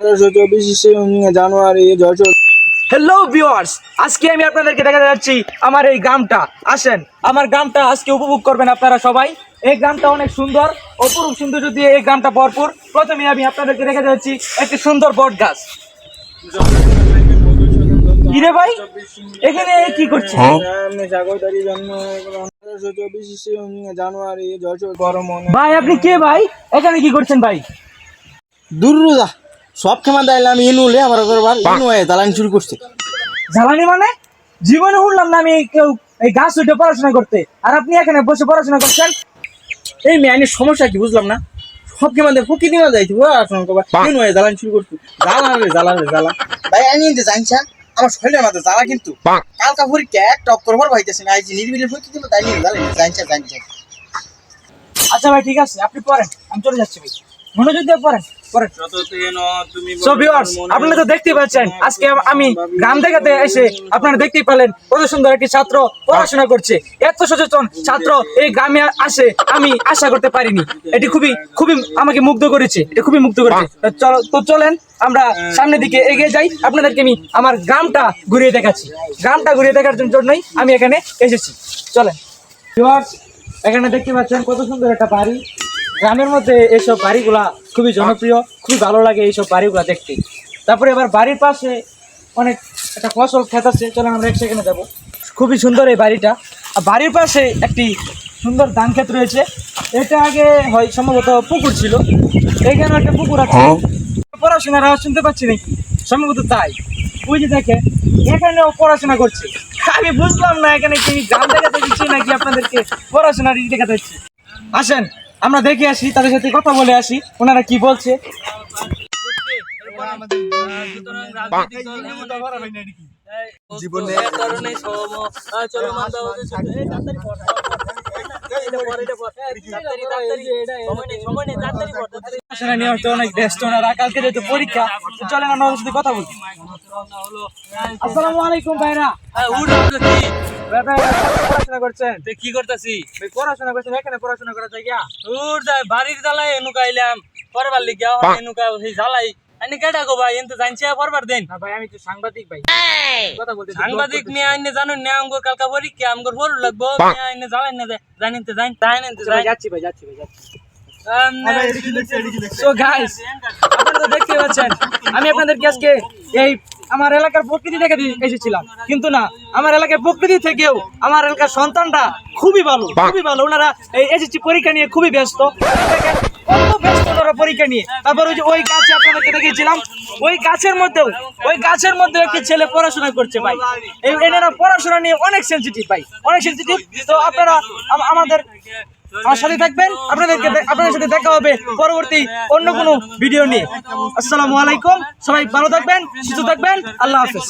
চব্বিশে জানুয়ারি Jessore hello viewers আজকে আমি আপনাদেরকে দেখাতে যাচ্ছি আমার এই গ্রামটা। আসেন আমার গ্রামটা আজকে উপভোগ করবেন আপনারা সবাই। এই গ্রামটা অনেক সুন্দর অপরূপ সৌন্দর্য দিয়ে এই গ্রামটা ভরপুর। প্রথমে আমি আপনাদেরকে দেখাতে যাচ্ছি একটি সুন্দর বট গাছ। কিরে ভাই? এখানে কি করছে? জানুয়ারি ভাই আপনি কে ভাই? এখানে কি করছেন ভাই? দুর্রুদা সব ক্ষমা দিলাম ইনুলে আমার করবার ইনু হয়ে দালান শুরু করছে। জ্বালানি মানে? জীবনে শুনলাম না আমি কেউ এই গাছ উঠে পড়াশোনা করতে। আর আপনি এখানে বসে পড়াশোনা করছেন? এই মেয়ে সমস্যা কি বুঝলাম না? সব ক্ষমা দেয়? ফুকি দিমা যাইছি পড়াশোনা করবার ইনু হয়ে দালান শুরু করছে। জ্বালা রে জ্বালা রে জ্বালা। ভাই আমি নিতে জানছা আমার শরীরের মধ্যে জ্বালা কিন্তু। কালকা পরীক্ষা এক টপ করবার ভাইতেছে না আইছি নির্বিলি ফুকি দিল তাই নিয়ে জ্বালা জানছা জানছা আচ্ছা ভাই ঠিক আছে আপনি পড়েন আমি চলে যাচ্ছি ভাই। মনোযোগ দিয়ে পড়েন পড়েন। আপনারা তো দেখতেই পাচ্ছেন আজকে আমি গ্রাম দেখাতে এসে আপনারা দেখতেই পেলেন কত সুন্দর একটি ছাত্র পড়াশোনা করছে। এত সচেতন ছাত্র এই গ্রামে আসে আমি আশা করতে পারিনি। এটি খুবই খুবই আমাকে মুগ্ধ করেছে এটা খুবই মুগ্ধ করেছে। চলো তো চলেন আমরা সামনের দিকে এগিয়ে যাই। আপনাদেরকে আমি আমার গ্রামটা ঘুরিয়ে দেখাচ্ছি। গ্রামটা ঘুরিয়ে দেখার জন্যই আমি এখানে এসেছি। চলেন। এখানে দেখতে পাচ্ছেন কত সুন্দর একটা বাড়ি। গ্রামের মধ্যে এইসব বাড়িগুলা খুবই জনপ্রিয় খুবই ভালো লাগে এইসব বাড়িগুলা দেখতে। তারপরে আবার বাড়ির পাশে অনেক একটা ফসল ক্ষেত আছে চলেন আমরা সেখানে যাব। খুবই সুন্দর এই বাড়িটা। আর বাড়ির পাশে একটি সুন্দর ধান ক্ষেত রয়েছে। এটা আগে হয় সম্ভবত পুকুর ছিল। এইখানে একটা পুকুর আছে। পড়াশোনার আওয়াজ শুনতে পাচ্ছি নাকি? সম্ভবত তাই। ওই যে দেখে এখানেও পড়াশোনা করছে। আমি বুঝলাম না এখানে কি গান দেখাতে দিচ্ছি নাকি আপনাদেরকে পড়াশোনার দেখাতে দিচ্ছি। আসেন। আমরা দেখে আসি তাদের সাথে কথা বলে আসি ওনারা কি বলছে। নিয়ে অনেক ওনারা। পরীক্ষা আমরা সাথে কথা বলি ভাইরা। ভাইরা, পড়াশোনা করছেন? কি করতেছি? ভাই, পড়াশোনা করছেন এখানে পড়াশোনা করা যায় গিয়া? দূর যাই বাড়ির জ্বালাই এনুকা পরবার সেই জ্বালাই। আইনে কেডা গো ভাই এনতে জানছি পরবার দেন। না ভাই আমি তো সাংবাদিক ভাই। কথা বলতে সাংবাদিক নিয়ে আইনে জানো নে আমগো কালকা পরীক্ষা আমগো বড় লাগবো নিয়ে আইনে জ্বালাই না জানিতে জান তাই নিতে ভাই যাচ্ছি ভাই যাচ্ছি ভাই যাচ্ছি। সো গাইস আপনারা তো দেখতে পাচ্ছেন আমি আপনাদেরকে আজকে এই আমার এলাকার প্রকৃতি থেকে এসেছিলাম। কিন্তু না, আমার এলাকার প্রকৃতি থেকেও আমার এলাকার সন্তানরা খুবই ভালো খুবই ভালো। ওনারা এই এসএসসি পরীক্ষা নিয়ে খুবই ব্যস্ত। পরীক্ষা নিয়ে। তারপর ওই যে ওই গাছে দেখিয়েছিলাম, ওই গাছের মধ্যেও, ওই গাছের মধ্যে একটি ছেলে পড়াশোনা করছে ভাই। এনারা পড়াশোনা নিয়ে অনেক অনেক তো আপনারা আমাদের আমার থাকবেন, আপনাদেরকে আপনাদের সাথে দেখা হবে পরবর্তী অন্য কোনো ভিডিও নিয়ে। আসসালামু আলাইকুম, সবাই ভালো থাকবেন, সুস্থ থাকবেন, আল্লাহ হাফেজ।